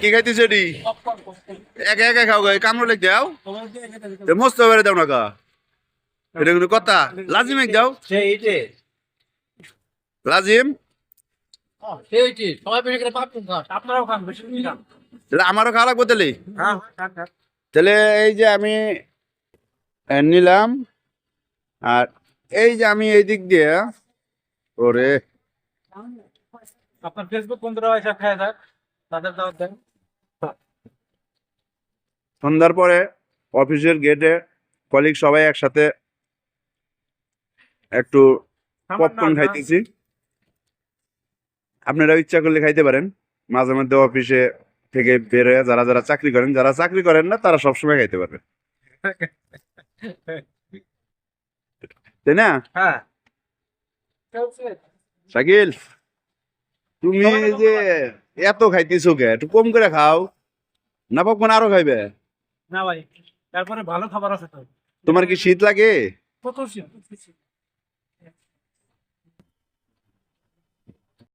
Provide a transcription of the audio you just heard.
কি খাইতেছ এডি? একা একা খাও গাই কামড় লেগ তো মস্ত বেড়ে দাও না গা। এটা কথা। লাজিম এক যাও লাজিম? আমারও খাওয়া লাগবে তাহলে? হ্যাঁ খান তাহলে এই যে আমি নিলাম। আর এই যে আমি এই দিক দিয়ে ওরে। আপনার ফেসবুক বন্ধুরা এসব খায় তাদের দাওয়াত দেন। সন্ধ্যার পরে অফিসের গেটে কলিগ সবাই একসাথে একটু পপকর্ন খাইতেছি। আপনারা ইচ্ছা করলে খাইতে পারেন। মাঝে মধ্যে অফিসে থেকে বের হয়ে যারা যারা চাকরি করেন যারা চাকরি করেন না তারা সবসময় খাইতে পারবেন তাই না? হ্যাঁ। শাকিল তুমি যে এত খাইতেছো কে? একটু কম করে খাও। না মানে আরও খাইবে? না ভাই তারপরে ভালো খাবার আছে তো। তোমার কি শীত লাগে? কত শীত?